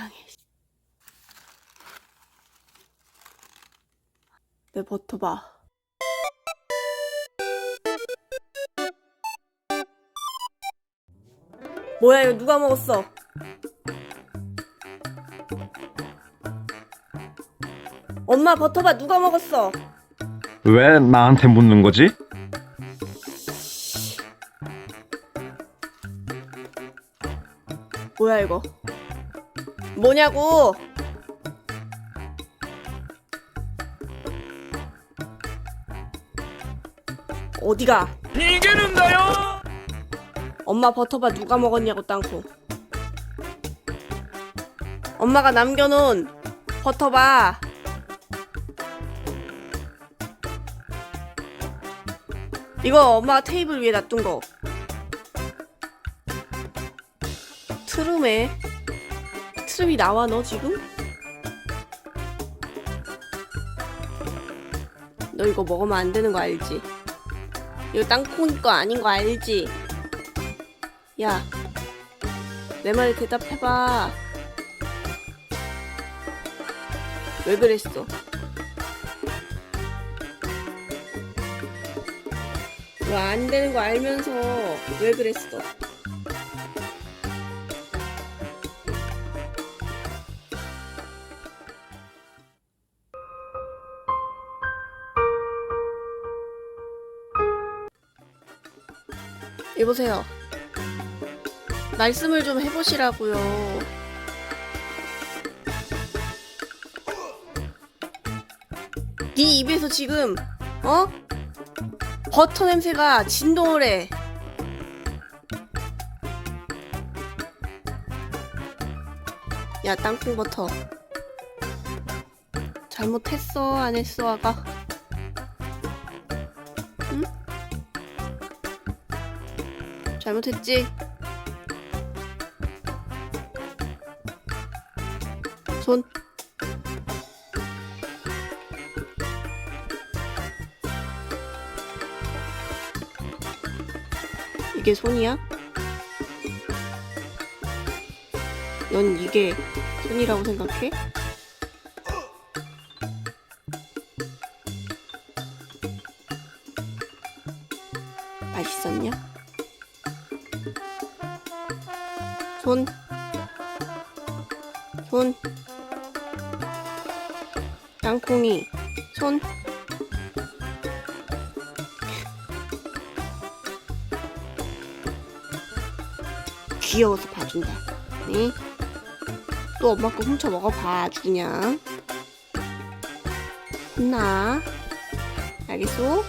세상에. 내 버터 봐. 뭐야 이거 누가 먹었어? 엄마 버터바 누가 먹었어? 왜 나한테 묻는 거지? 뭐야 이거? 뭐냐고? 어디가? 이기는다요. 엄마 버터바 누가 먹었냐고 땅콩. 엄마가 남겨놓은 버터바. 이거 엄마가 테이블 위에 놔둔 거. 트름에 트름이 나와 너 지금? 너 이거 먹으면 안 되는 거 알지? 이거 땅콩이 거 아닌 거 알지? 야, 내 말에 대답해봐. 왜 그랬어? 이거 안 되는 거 알면서 왜 그랬어? 여보세요. 말씀을 좀 해보시라고요. 네 입에서 지금 어? 버터 냄새가 진동을 해. 야 땅콩 버터. 잘못했어 안 했어 아가? 잘못했지? 손. 이게 손이야? 넌 이게 손이라고 생각해? 맛있었냐? 손. 손. 땅콩이. 손. 귀여워서 봐준다. 네? 또 엄마 거 훔쳐 먹어봐, 그냥. 혼나. 알겠어?